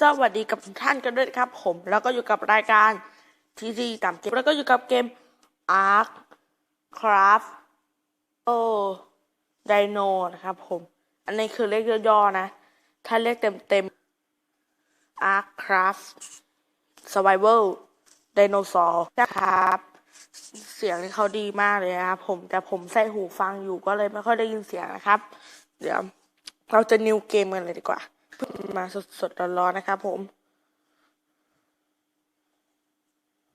สวัสดีกับทุกท่านกันด้วยครับ ผมแล้วก็อยู่กับรายการทีซีตามเกมแล้วก็อยู่กับเกม Ark Craft โอ้ไดโนนะครับผม อันนี้คือเลขย่อๆนะ ถ้าเลขเต็มๆ Ark Craft Survival ไดโนเสาร์นะครับ เสียงนี่เขาดีมากเลยนะครับผมแต่ผมใส่หูฟังอยู่ก็เลยไม่ค่อยได้ยินเสียงนะครับ เดี๋ยวเราจะนิวเกมกันเลยดีกว่า เพิ่งมาสดๆร้อนๆนะครับผม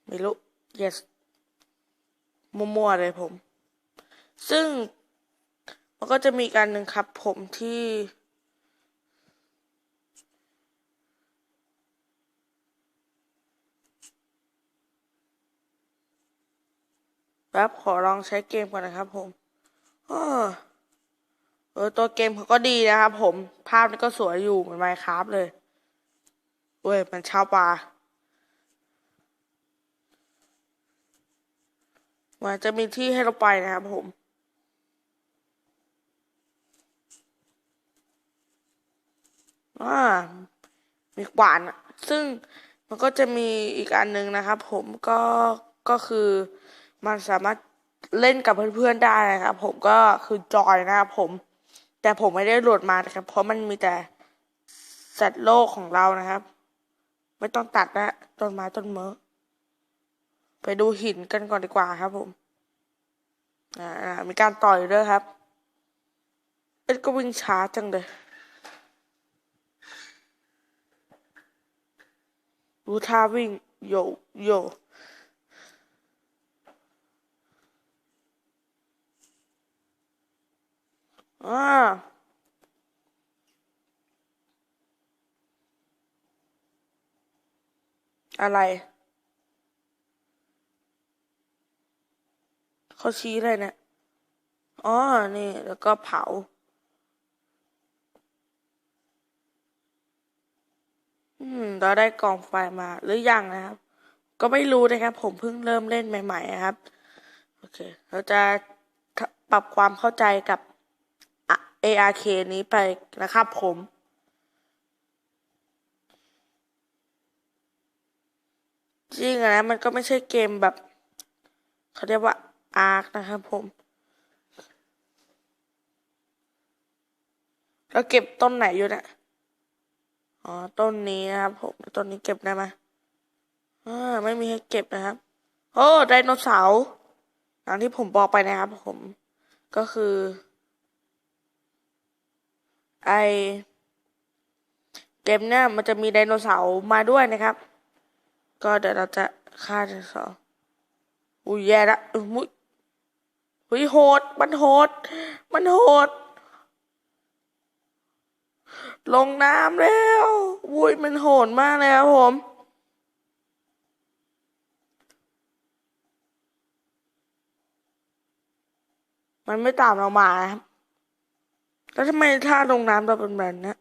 ไม่รู้ yes มั่วๆเลยผม ซึ่งมันก็จะมีการหนึ่งครับผมที่แป๊บขอลองใช้เกมก่อนนะครับผมเออ เออตัวเกมเขาก็ดีนะครับผมภาพนี่ก็สวยอยู่เหมือนไมค์ครับเลยเว้ยมันเช่าปลามันจะมีที่ให้เราไปนะครับผม อ่า มีขวานอะซึ่งมันก็จะมีอีกอันหนึงนะครับผมก็ก็คือมันสามารถเล่นกับเพื่อนๆได้นะครับผมก็คือจอยนะครับผม แต่ผมไม่ได้โหลดมานะครับ เพราะมันมีแต่สัตว์โลกของเรานะครับ ไม่ต้องตัดนะต้นไม้ต้นเมอไปดูหินกันก่อนดีกว่าครับ ผม อ่า มีการต่อยด้วยครับ เอ็ดก็วิ่งช้าจังเลยดูท่าวิ่งโยโย อ่าอะไร เขาชี้อะไรเนี่ยอ๋อ นี่ แล้วก็เผา อืม เราได้กองไฟมา หรือยังนะครับ ก็ไม่รู้นะครับ ผมเพิ่งเริ่มเล่นใหม่ ๆ นะครับ โอเค เราจะปรับความเข้าใจกับ ARK นี้ไปนะครับผมจริงนะมันก็ไม่ใช่เกมแบบเขาเรียกว่า ARK นะครับผมเราเก็บต้นไหนอยู่เนี่ยอ๋อต้นนี้นะครับผมต้นนี้เก็บได้ไหมอ่าไม่มีให้เก็บนะครับ โอ้ไดโนเสาร์อย่างที่ผมบอกไปนะครับผมก็คือ ไอเกมเนี่ยมันจะมีไดโนเสาร์มาด้วยนะครับ ก็เดี๋ยวเราจะฆ่าไดโนเสาร์อุ้ยแย่ละอุ้ยมุ้ยอุ้ยโหด มันโหด มันโหด ลงน้ำแล้วอุ้ยมันโหดมากเลยครับผมมันไม่ตามเรามาครับ แล้วทำไมท่าลงน้ำเราเป็นแบบนี้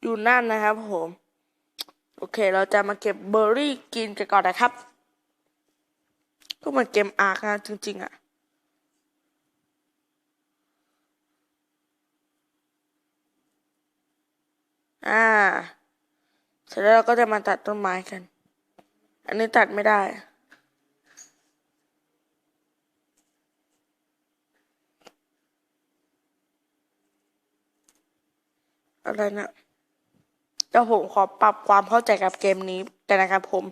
อยู่นั่นนะครับผม โอเคเราจะมาเก็บเบอร์รี่กินกันก่อนนะครับ ก็เหมือนเกมอาร์คนะจริง ๆอะ อ่า เสร็จแล้วเราก็จะมาตัดต้นไม้กัน อันนี้ตัดไม่ได้ อะไรนะเดี๋ยวผมขอปรับความเข้าใจกับเกมนี้กันนะครับผม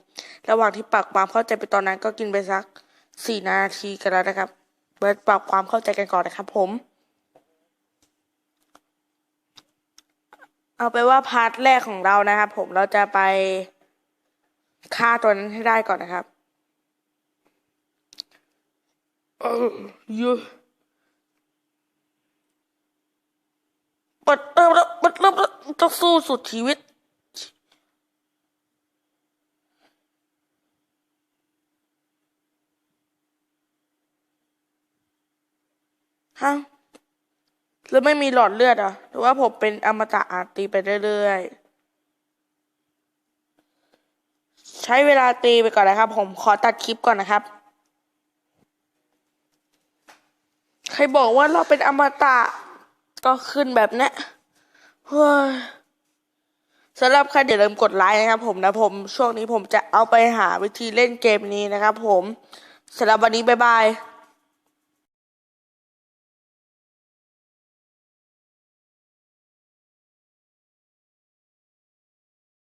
ระหว่างที่ปรับความเข้าใจไปตอนนั้นก็กินไปสักสี่นาทีกันแล้วนะครับเบิร์ดปรับความเข้าใจกันก่อนนะครับผม เอาไปนว่าพาร์ทแรกของเรานะครับ ผมเราจะไปฆ่าตัวนั้นให้ได้ก่อนนะครับเออเยอะปัดเริ่มแล้วปัดเริ่มแล้วต้องสู้สุดชีวิตฮะ แล้วไม่มีหลอดเลือดอะหรือว่าผมเป็นอมตะอาตีไปเรื่อยๆ ใช้เวลาตีไปก่อนนะครับ ผมขอตัดคลิปก่อนนะครับ ใครบอกว่าเราเป็นอมตะก็ขึ้นแบบนี้เฮ้ยสำหรับใครเดี๋ยวลืมกดไลค์นะครับ ผมนะผมช่วงนี้ผมจะเอาไปหาวิธีเล่นเกมนี้นะครับ ผมสำหรับวันนี้บ๊ายบาย